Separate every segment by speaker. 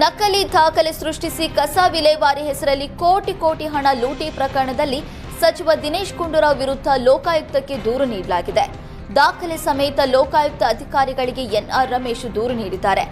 Speaker 1: ನಕಲಿ ದಾಖಲೆ ಸೃಷ್ಟಿಸಿ ಕಸ ವಿಲೇವಾರಿ ಹೆಸರಲ್ಲಿ ಕೋಟಿ ಕೋಟಿ ಹಣ ಲೂಟಿ ಪ್ರಕರಣದಲ್ಲಿ ಸಚಿವ ದಿನೇಶ್ ಗುಂಡೂರಾವ್ ವಿರುದ್ಧ ಲೋಕಾಯುಕ್ತಕ್ಕೆ ದೂರು ನೀಡಲಾಗಿದೆ. ದಾಖಲೆ ಸಮೇತ ಲೋಕಾಯುಕ್ತ ಅಧಿಕಾರಿಗಳಿಗೆ ಎನ್ಆರ್ ರಮೇಶ್ ದೂರು ನೀಡಿದ್ದಾರೆ.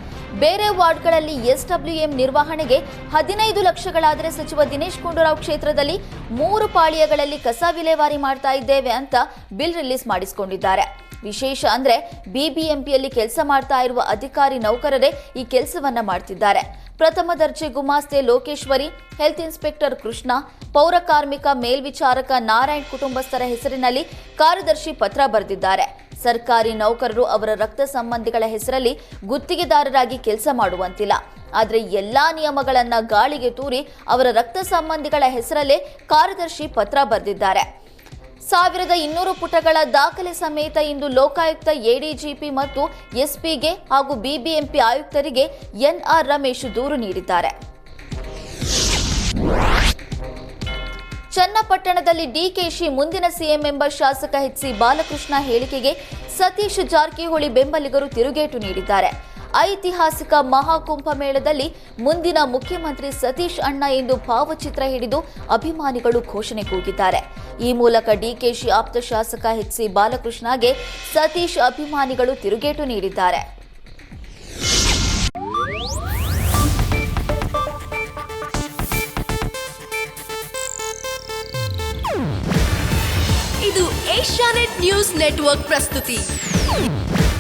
Speaker 1: ಬೇರೆ ವಾರ್ಡ್ಗಳಲ್ಲಿ ಎಸ್ಡಬ್ಲ್ಯೂಎಂ ನಿರ್ವಹಣೆಗೆ ಹದಿನೈದು ಲಕ್ಷಗಳಾದರೆ ಸಚಿವ ದಿನೇಶ್ ಗುಂಡೂರಾವ್ ಕ್ಷೇತ್ರದಲ್ಲಿ ಮೂರು ಪಾಳಿಯಗಳಲ್ಲಿ ಕಸ ವಿಲೇವಾರಿ ಮಾಡ್ತಾ ಇದ್ದೇವೆ ಅಂತ ಬಿಲ್ ರಿಲೀಸ್ ಮಾಡಿಸಿಕೊಂಡಿದ್ದಾರೆ. ವಿಶೇಷ ಅಂದ್ರೆ ಬಿಬಿಎಂಪಿಯಲ್ಲಿ ಕೆಲಸ ಮಾಡ್ತಾ ಇರುವ ಅಧಿಕಾರಿ ನೌಕರರೇ ಈ ಕೆಲಸವನ್ನ ಮಾಡ್ತಿದ್ದಾರೆ. ಪ್ರಥಮ ದರ್ಜೆ ಗುಮಾಸ್ತೆ ಲೋಕೇಶ್ವರಿ ಹೆಲ್ತ್ ಇನ್ಸ್ಪೆಕ್ಟರ್ ಕೃಷ್ಣ, ಪೌರ ಕಾರ್ಮಿಕ ಮೇಲ್ವಿಚಾರಕ ನಾರಾಯಣ್ ಕುಟುಂಬಸ್ಥರ ಹೆಸರಿನಲ್ಲಿ ಕಾರ್ಯದರ್ಶಿ ಪತ್ರ ಬರೆದಿದ್ದಾರೆ. ಸರ್ಕಾರಿ ನೌಕರರು ಅವರ ರಕ್ತ ಸಂಬಂಧಿಗಳ ಹೆಸರಲ್ಲಿ ಗುತ್ತಿಗೆದಾರರಾಗಿ ಕೆಲಸ ಮಾಡುವಂತಿಲ್ಲ. ಆದರೆ ಎಲ್ಲಾ ನಿಯಮಗಳನ್ನ ಗಾಳಿಗೆ ತೂರಿ ಅವರ ರಕ್ತ ಸಂಬಂಧಿಗಳ ಹೆಸರಲ್ಲೇ ಕಾರ್ಯದರ್ಶಿ ಪತ್ರ ಬರೆದಿದ್ದಾರೆ. ಸಾವಿರದ ಇನ್ನೂರು ಪುಟಗಳ ದಾಖಲೆ ಸಮೇತ ಇಂದು ಲೋಕಾಯುಕ್ತ ಎಡಿಜಿಪಿ ಮತ್ತು ಎಸ್ಪಿಗೆ ಹಾಗೂ ಬಿಬಿಎಂಪಿ ಆಯುಕ್ತರಿಗೆ ಎನ್ಆರ್ ರಮೇಶ್ ದೂರು ನೀಡಿದ್ದಾರೆ. ಚನ್ನಪಟ್ಟಣದಲ್ಲಿ ಡಿಕೆಶಿ ಮುಂದಿನ ಸಿಎಂ ಎಂಬ ಶಾಸಕ ಎಚ್ ಸಿ ಬಾಲಕೃಷ್ಣ ಹೇಳಿಕೆಗೆ ಸತೀಶ್ ಜಾರಕಿಹೊಳಿ ಬೆಂಬಲಿಗರು ತಿರುಗೇಟು ನೀಡಿದ್ದಾರೆ. ಐತಿಹಾಸಿಕ ಮಹಾಕುಂಭ ಮೇಳದಲ್ಲಿ ಮುಂದಿನ ಮುಖ್ಯಮಂತ್ರಿ ಸತೀಶ್ ಅಣ್ಣ ಎಂದು ಭಾವಚಿತ್ರ ಹಿಡಿದು ಅಭಿಮಾನಿಗಳು ಘೋಷಣೆ ಕೂಗಿದ್ದಾರೆ. ಈ ಮೂಲಕ ಡಿಕೆಶಿ ಆಪ್ತ ಶಾಸಕ ಎಚ್ ಸಿ ಬಾಲಕೃಷ್ಣಗೆ ಸತೀಶ್ ಅಭಿಮಾನಿಗಳು ತಿರುಗೇಟು ನೀಡಿದ್ದಾರೆ.
Speaker 2: ಇದು ಏಷ್ಯಾನೆಟ್ ನ್ಯೂಸ್ ನೆಟ್ವರ್ಕ್ ಪ್ರಸ್ತುತಿ.